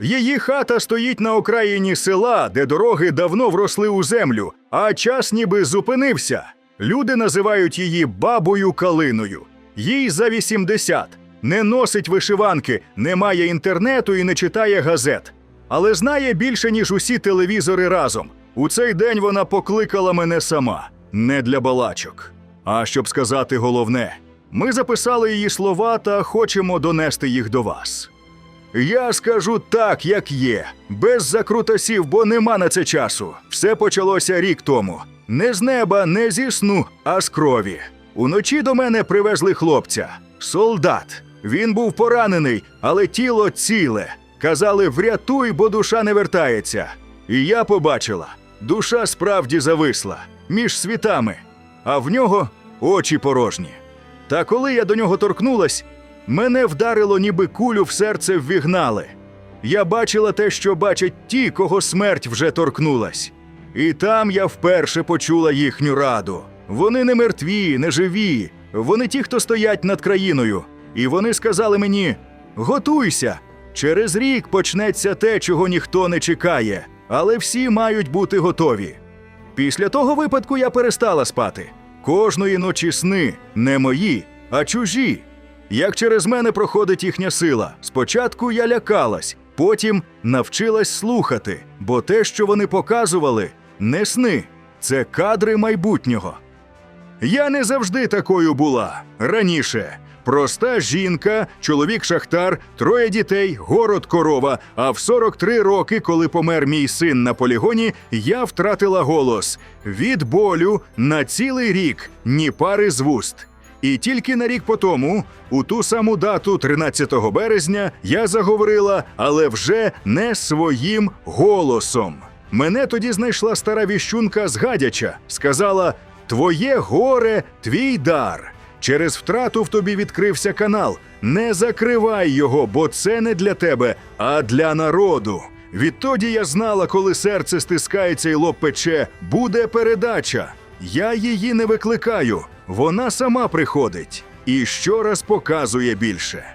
Її хата стоїть на окраїні села, де дороги давно вросли у землю, а час ніби зупинився. Люди називають її бабою калиною. Їй за 80. Не носить вишиванки, не має інтернету і не читає газет. Але знає більше, ніж усі телевізори разом. У цей день вона покликала мене сама, не для балачок. А щоб сказати головне, ми записали її слова та хочемо донести їх до вас. Я скажу так, як є, без закрутасів, бо нема на це часу. Все почалося рік тому. Не з неба, не зі сну, а з крові. Уночі до мене привезли хлопця, солдат. Він був поранений, але тіло ціле. Казали, врятуй, бо душа не вертається. І я побачила, душа справді зависла між світами, а в нього очі порожні. Та коли я до нього торкнулась, мене вдарило, ніби кулю в серце ввігнали. Я бачила те, що бачать ті, кого смерть вже торкнулась. І там я вперше почула їхню раду. Вони не мертві, не живі. Вони ті, хто стоять над країною. І вони сказали мені: готуйся! Через рік почнеться те, чого ніхто не чекає, але всі мають бути готові. Після того випадку я перестала спати. Кожної ночі сни не мої, а чужі. Як через мене проходить їхня сила. Спочатку я лякалась, потім навчилась слухати, бо те, що вони показували, не сни, це кадри майбутнього. Я не завжди такою була. Раніше проста жінка, чоловік шахтар, троє дітей, город корова. А в 43 роки, коли помер мій син на полігоні, я втратила голос від болю на цілий рік, ні пари з вуст. І тільки на рік по тому, у ту саму дату, 13 березня, я заговорила, але вже не своїм голосом. Мене тоді знайшла стара віщунка з гадяча, сказала: Твоє горе, твій дар. Через втрату в тобі відкрився канал. Не закривай його, бо це не для тебе, а для народу. Відтоді я знала, коли серце стискається і лоб пече, буде передача. Я її не викликаю, вона сама приходить і щораз показує більше.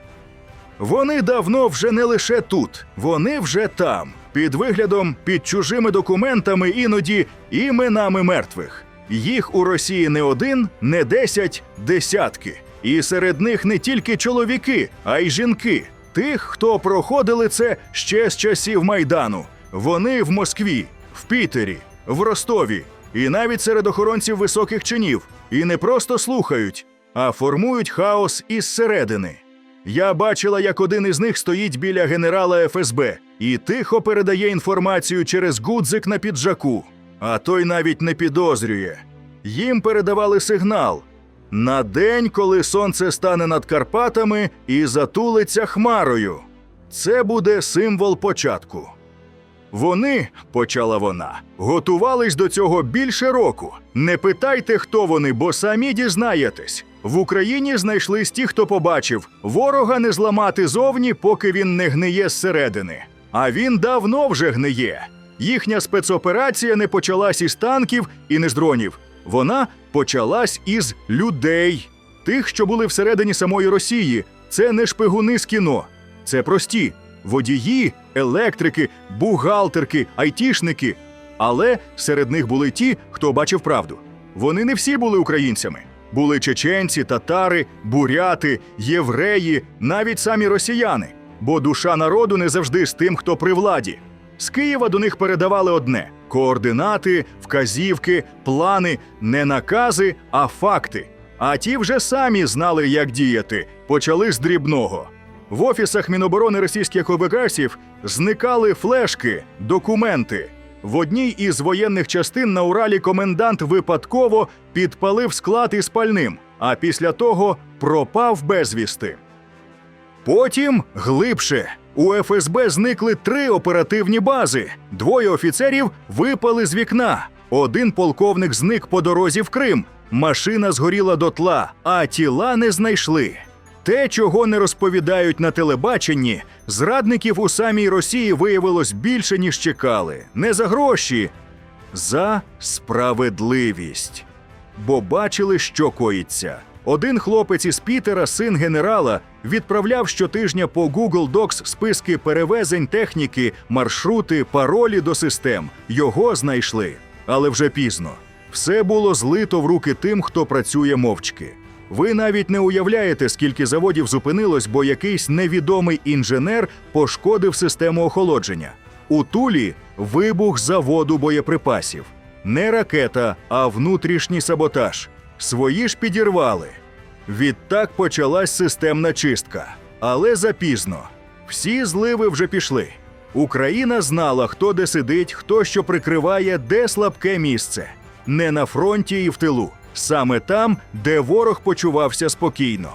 Вони давно вже не лише тут, вони вже там, під виглядом, під чужими документами, іноді іменами мертвих. Їх у Росії не один, не десять, десятки. І серед них не тільки чоловіки, а й жінки. Тих, хто проходили це ще з часів Майдану. Вони в Москві, в Пітері, в Ростові, і навіть серед охоронців високих чинів. І не просто слухають, а формують хаос із середини. Я бачила, як один із них стоїть біля генерала ФСБ і тихо передає інформацію через гудзик на піджаку, а той навіть не підозрює. Їм передавали сигнал на день, коли сонце стане над Карпатами і затулиться хмарою. Це буде символ початку. Вони, почала вона, готувались до цього більше року. Не питайте, хто вони, бо самі дізнаєтесь. В Україні знайшлись ті, хто побачив, ворога не зламати зовні, поки він не гниє зсередини. А він давно вже гниє. Їхня спецоперація не почалась із танків і не з дронів. Вона почалась із людей, тих, що були всередині самої Росії. Це не шпигуни з кіно, це прості водії, електрики, бухгалтерки, айтішники. Але серед них були ті, хто бачив правду. Вони не всі були українцями. Були чеченці, татари, буряти, євреї, навіть самі росіяни. Бо душа народу не завжди з тим, хто при владі. З Києва до них передавали одне: координати, вказівки, плани, не накази, а факти. А ті вже самі знали, як діяти, почали з дрібного. В офісах Міноборони російських облігаців зникали флешки, документи. В одній із воєнних частин на Уралі комендант випадково підпалив склад із пальним, а після того пропав безвісти. Потім глибше. У ФСБ зникли три оперативні бази. Двоє офіцерів випали з вікна. Один полковник зник по дорозі в Крим. Машина згоріла дотла, а тіла не знайшли. Те, чого не розповідають на телебаченні, зрадників у самій Росії виявилось більше, ніж чекали. Не за гроші, за справедливість. Бо бачили, що коїться. Один хлопець із Пітера, син генерала, відправляв щотижня по Google Docs списки перевезень техніки, маршрути, паролі до систем. Його знайшли. Але вже пізно. Все було злито в руки тим, хто працює мовчки. Ви навіть не уявляєте, скільки заводів зупинилось, бо якийсь невідомий інженер пошкодив систему охолодження. У Тулі вибух заводу боєприпасів. Не ракета, а внутрішній саботаж. Свої ж підірвали. Відтак почалась системна чистка. Але запізно. Всі зливи вже пішли. Україна знала, хто де сидить, хто що прикриває, де слабке місце. Не на фронті і в тилу, саме там, де ворог почувався спокійно.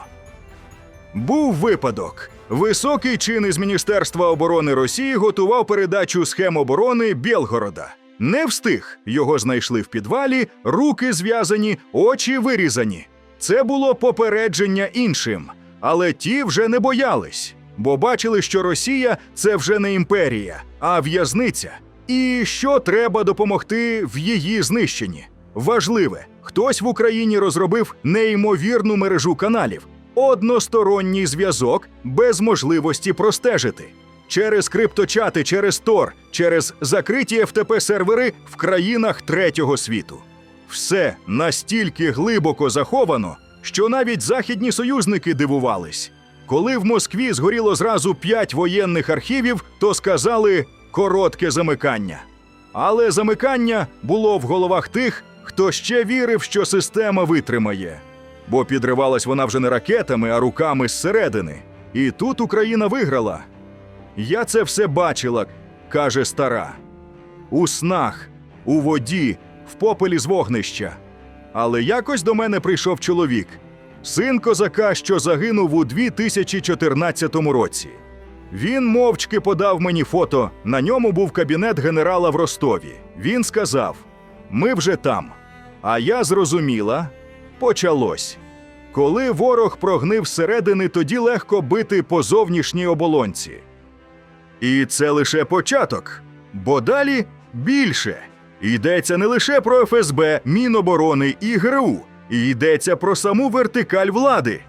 Був випадок. Високий чин із Міністерства оборони Росії готував передачу схем оборони Білгорода. Не встиг. Його знайшли в підвалі, руки зв'язані, очі вирізані. Це було попередження іншим, але ті вже не боялись, бо бачили, що Росія це вже не імперія, а в'язниця. І що треба допомогти в її знищенні. Важливе, хтось в Україні розробив неймовірну мережу каналів, односторонній зв'язок без можливості простежити. Через крипточати, через Тор, через закриті ftp сервери в країнах третього світу. Все настільки глибоко заховано, що навіть західні союзники дивувались. Коли в Москві згоріло зразу п'ять воєнних архівів, то сказали коротке замикання. Але замикання було в головах тих, хто ще вірив, що система витримає. Бо підривалась вона вже не ракетами, а руками зсередини. І тут Україна виграла. Я це все бачила, каже стара. У снах, у воді, в попелі з вогнища. Але якось до мене прийшов чоловік, син козака, що загинув у 2014 році. Він мовчки подав мені фото. На ньому був кабінет генерала в Ростові. Він сказав: Ми вже там. А я зрозуміла, почалось. Коли ворог прогнив зсередини, тоді легко бити по зовнішній оболонці. І це лише початок, бо далі більше. Йдеться не лише про ФСБ, Міноборони і ГРУ, йдеться про саму вертикаль влади.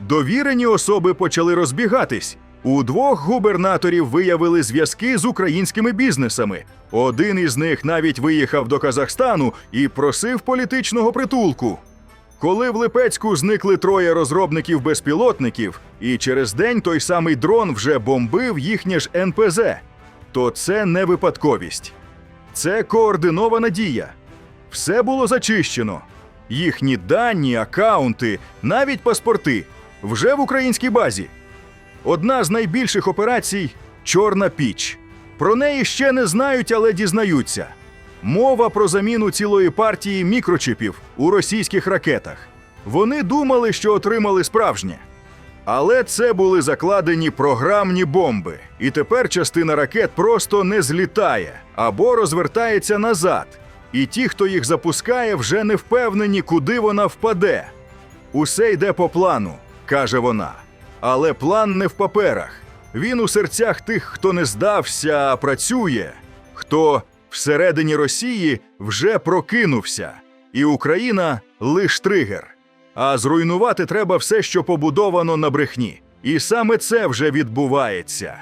Довірені особи почали розбігатись. У двох губернаторів виявили зв'язки з українськими бізнесами. Один із них навіть виїхав до Казахстану і просив політичного притулку. Коли в Липецьку зникли троє розробників безпілотників, і через день той самий дрон вже бомбив їхнє ж НПЗ, то це не випадковість. Це координована дія. Все було зачищено. Їхні дані, акаунти, навіть паспорти вже в українській базі. Одна з найбільших операцій Чорна піч. Про неї ще не знають, але дізнаються. Мова про заміну цілої партії мікрочипів у російських ракетах. Вони думали, що отримали справжнє. Але це були закладені програмні бомби, і тепер частина ракет просто не злітає або розвертається назад. І ті, хто їх запускає, вже не впевнені, куди вона впаде. Усе йде по плану, каже вона. Але план не в паперах. Він у серцях тих, хто не здався, а працює, хто всередині Росії вже прокинувся, і Україна лиш тригер. А зруйнувати треба все, що побудовано на брехні. І саме це вже відбувається.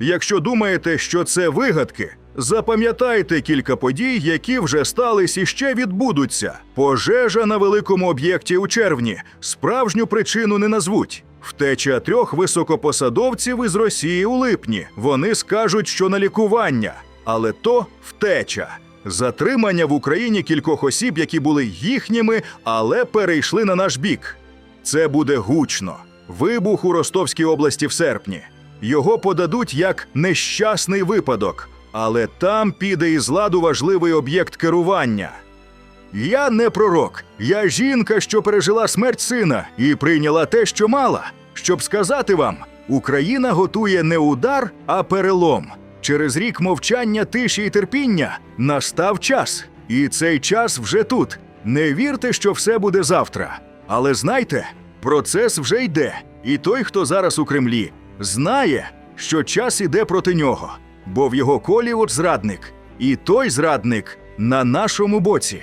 Якщо думаєте, що це вигадки, запам'ятайте кілька подій, які вже стались і ще відбудуться. Пожежа на великому об'єкті у червні. Справжню причину не назвуть. Втеча трьох високопосадовців із Росії у липні. Вони скажуть, що на лікування, але то втеча. Затримання в Україні кількох осіб, які були їхніми, але перейшли на наш бік. Це буде гучно. Вибух у Ростовській області в серпні. Його подадуть як нещасний випадок, але там піде із ладу важливий об'єкт керування. Я не пророк, я жінка, що пережила смерть сина і прийняла те, що мала. Щоб сказати вам, Україна готує не удар, а перелом. Через рік мовчання, тиші і терпіння настав час. І цей час вже тут. Не вірте, що все буде завтра. Але знайте, процес вже йде. І той, хто зараз у Кремлі, знає, що час іде проти нього, бо в його колі от зрадник, і той зрадник на нашому боці.